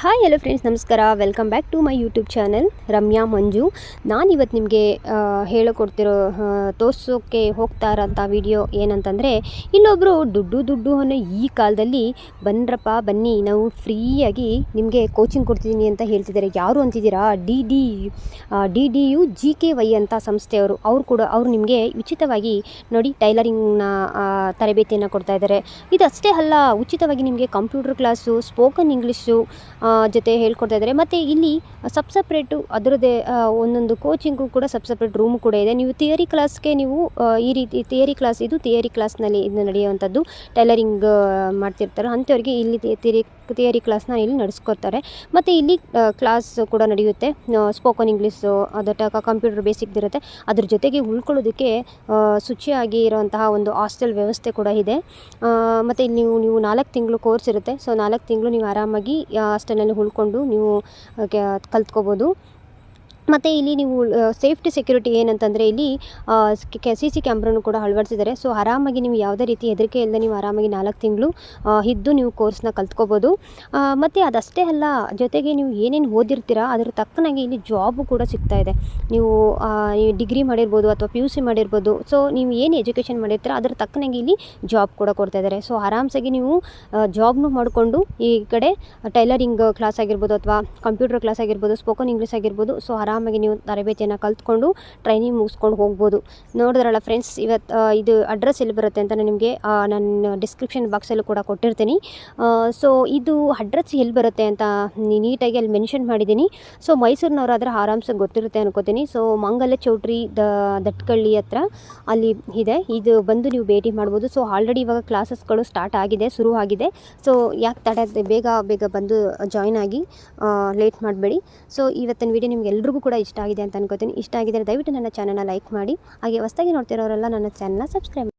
Hi hello friends ನಮಸ್ಕಾರ. Welcome back to my YouTube channel Ramya Manju. ನಾನಿವತ್ತು ನಿಮಗೆ ಹೇಳಿಕೊಡ್ತಿರೋ ತೋರ್ಸೋಕ್ಕೆ ಹೋಗ್ತಾ ಇರೋಂಥ ವಿಡಿಯೋ ಏನಂತಂದರೆ ಇಲ್ಲೊಬ್ಬರು ದುಡ್ಡು ದುಡ್ಡು ಅನ್ನೋ ಈ ಕಾಲದಲ್ಲಿ ಬನ್ರಪ್ಪ ಬನ್ನಿ, ನಾವು ಫ್ರೀಯಾಗಿ ನಿಮಗೆ ಕೋಚಿಂಗ್ ಕೊಡ್ತಿದ್ದೀನಿ ಅಂತ ಹೇಳ್ತಿದ್ದಾರೆ ಯಾರು ಅಂತಿದ್ದೀರಾ? D D D D U G K Y ಅಂತ ಸಂಸ್ಥೆಯವರು. ಅವರು ಕೂಡ, ಅವರು ನಿಮಗೆ ಉಚಿತವಾಗಿ ನೋಡಿ ಟೈಲರಿಂಗ್ನ ತರಬೇತಿಯನ್ನು ಕೊಡ್ತಾ ಇದ್ದಾರೆ ಇದಷ್ಟೇ ಅಲ್ಲ, ಉಚಿತವಾಗಿ ನಿಮಗೆ ಕಂಪ್ಯೂಟರ್ ಕ್ಲಾಸು, ಸ್ಪೋಕನ್ ಇಂಗ್ಲೀಷು ಜೊತೆ ಹೇಳ್ಕೊಡ್ತಾ ಇದ್ದಾರೆ. ಮತ್ತು ಇಲ್ಲಿ ಸಬ್ ಸಪ್ರೇಟು ಅದರದ್ದೇ ಒಂದೊಂದು ಕೋಚಿಂಗು ಕೂಡ ಸಬ್ ಸಪ್ರೇಟ್ ರೂಮ್ ಕೂಡ ಇದೆ. ನೀವು ಥಿಯರಿ ಕ್ಲಾಸ್ಗೆ ನೀವು ಈ ರೀತಿ ಥಿಯರಿ ಕ್ಲಾಸ್ ಇದು ಥಿಯರಿ ಕ್ಲಾಸ್ನಲ್ಲಿ ಇದು ನಡೆಯುವಂಥದ್ದು ಟೈಲರಿಂಗ್ ಮಾಡ್ತಿರ್ತಾರೆ. ಅಂಥವ್ರಿಗೆ ಇಲ್ಲಿ ಥಿಯರಿ ಥಿಯರಿ ಕ್ಲಾಸ್ನ ಇಲ್ಲಿ ನಡೆಸ್ಕೊಡ್ತಾರೆ. ಮತ್ತು ಇಲ್ಲಿ ಕ್ಲಾಸ್ ಕೂಡ ನಡೆಯುತ್ತೆ. ಸ್ಪೋಕನ್ ಇಂಗ್ಲೀಷು ಅದಟ ಕಂಪ್ಯೂಟರ್ ಬೇಸಿಕ್ ಇರುತ್ತೆ. ಅದ್ರ ಜೊತೆಗೆ ಉಳ್ಕೊಳ್ಳೋದಕ್ಕೆ ಶುಚಿಯಾಗಿ ಇರುವಂತಹ ಒಂದು ಹಾಸ್ಟೆಲ್ ವ್ಯವಸ್ಥೆ ಕೂಡ ಇದೆ. ಮತ್ತು ಇಲ್ಲಿ ನೀವು ನೀವು ನಾಲ್ಕು ತಿಂಗಳು ಕೋರ್ಸ್ ಇರುತ್ತೆ. ಸೊ ನಾಲ್ಕು ತಿಂಗಳು ನೀವು ಆರಾಮಾಗಿ ಹಾಸ್ಟೆಲ್ನಲ್ಲಿ ಉಳ್ಕೊಂಡು ನೀವು ಕಲ್ತ್ಕೋಬೋದು. ಮತ್ತು ಇಲ್ಲಿ ನೀವು ಸೇಫ್ಟಿ ಸೆಕ್ಯೂರಿಟಿ ಏನಂತಂದರೆ ಇಲ್ಲಿ ಸಿ ಸಿ ಕ್ಯಾಮ್ರನ್ನು ಕೂಡ ಅಳವಡಿಸಿದ್ದಾರೆ. ಸೊ ಆರಾಮಾಗಿ ನೀವು ಯಾವುದೇ ರೀತಿ ಹೆದರಿಕೆ ಇಲ್ಲದೆ ನೀವು ಆರಾಮಾಗಿ ನಾಲ್ಕು ತಿಂಗಳು ಇದ್ದು ನೀವು ಕೋರ್ಸ್ನ ಕಲ್ತ್ಕೋಬೋದು. ಮತ್ತು ಅದಷ್ಟೇ ಅಲ್ಲ, ಜೊತೆಗೆ ನೀವು ಏನೇನು ಓದಿರ್ತೀರಾ, ಅದ್ರ ತಕ್ಕನಾಗಿ ಇಲ್ಲಿ ಜಾಬು ಕೂಡ ಸಿಗ್ತಾ ಇದೆ. ನೀವು ಡಿಗ್ರಿ ಮಾಡಿರ್ಬೋದು ಅಥವಾ ಪಿ ಯು ಸಿ ಮಾಡಿರ್ಬೋದು. ಸೊ ನೀವು ಏನು ಎಜುಕೇಷನ್ ಮಾಡಿರ್ತೀರ, ಅದ್ರ ತಕ್ಕನಾಗಿ ಇಲ್ಲಿ ಜಾಬ್ ಕೂಡ ಕೊಡ್ತಾ ಇದ್ದಾರೆ. ಸೊ ಆರಾಮ್ಸಾಗಿ ನೀವು ಜಾಬ್ನು ಮಾಡಿಕೊಂಡು ಈ ಕಡೆ ಟೈಲರಿಂಗ್ ಕ್ಲಾಸ್ ಆಗಿರ್ಬೋದು ಅಥವಾ ಕಂಪ್ಯೂಟರ್ ಕ್ಲಾಸ್ ಆಗಿರ್ಬೋದು ಸ್ಪೋಕನ್ ಇಂಗ್ಲೀಷ್ ಆಗಿರ್ಬೋದು. ಸೊ ಆರಾಮಾಗಿ ನೀವು ತರಬೇತಿಯನ್ನು ಕಲ್ತ್ಕೊಂಡು ಟ್ರೈನಿಂಗ್ ಮುಗಿಸ್ಕೊಂಡು ಹೋಗ್ಬೋದು. ನೋಡಿದ್ರಲ್ಲ ಫ್ರೆಂಡ್ಸ್ ಇವತ್ತು ಇದು ಅಡ್ರೆಸ್ ಎಲ್ಲಿ ಬರುತ್ತೆ ಅಂತ ನಾನು ನಿಮಗೆ ನನ್ನ ಡಿಸ್ಕ್ರಿಪ್ಷನ್ ಬಾಕ್ಸಲ್ಲೂ ಕೂಡ ಕೊಟ್ಟಿರ್ತೀನಿ. ಸೊ ಇದು ಅಡ್ರೆಸ್ ಎಲ್ಲಿ ಬರುತ್ತೆ ಅಂತ ನೀಟಾಗಿ ಅಲ್ಲಿ ಮೆನ್ಷನ್ ಮಾಡಿದ್ದೀನಿ. ಸೊ ಮೈಸೂರಿನವರಾದ್ರೆ ಆರಾಮ್ಸೆ ಗೊತ್ತಿರುತ್ತೆ ಅನ್ಕೋತೀನಿ. ಸೊ ಮಂಗಲ ಚೌಟ್ರಿ ದ, ದಟ್ಕಳ್ಳಿ ಹತ್ರ ಅಲ್ಲಿ ಇದೆ. ಇದು ಬಂದು ನೀವು ಭೇಟಿ ಮಾಡ್ಬೋದು. ಸೊ ಆಲ್ರೆಡಿ ಇವಾಗ ಕ್ಲಾಸಸ್ಗಳು ಸ್ಟಾರ್ಟ್ ಆಗಿದೆ, ಶುರು ಆಗಿದೆ. ಸೊ ಯಾಕೆ ತಡ, ಬೇಗ ಬೇಗ ಬಂದು ಜಾಯ್ನ್ ಆಗಿ ಲೇಟ್ ಮಾಡಬೇಡಿ. ಸೊ ಇವತ್ತಿನ ವಿಡಿಯೋ ನಿಮ್ಗೆ ಎಲ್ರಿಗೂ ಕೂಡ ಇಷ್ಟ ಆಗಿದೆ ಅಂತ ಅನ್ಕೋತೀನಿ. ಇಷ್ಟ ಆಗಿದ್ದರೆ ದಯವಿಟ್ಟು ನನ್ನ ಚಾನಲ್ನ ಲೈಕ್ ಮಾಡಿ. ಹಾಗೆ ಹೊಸ್ದಾಗಿ ನೋಡ್ತಿರೋರೆಲ್ಲ ನನ್ನ ಚಾನಲ್ನ ಸಬ್ಸ್ಕ್ರೈಬ್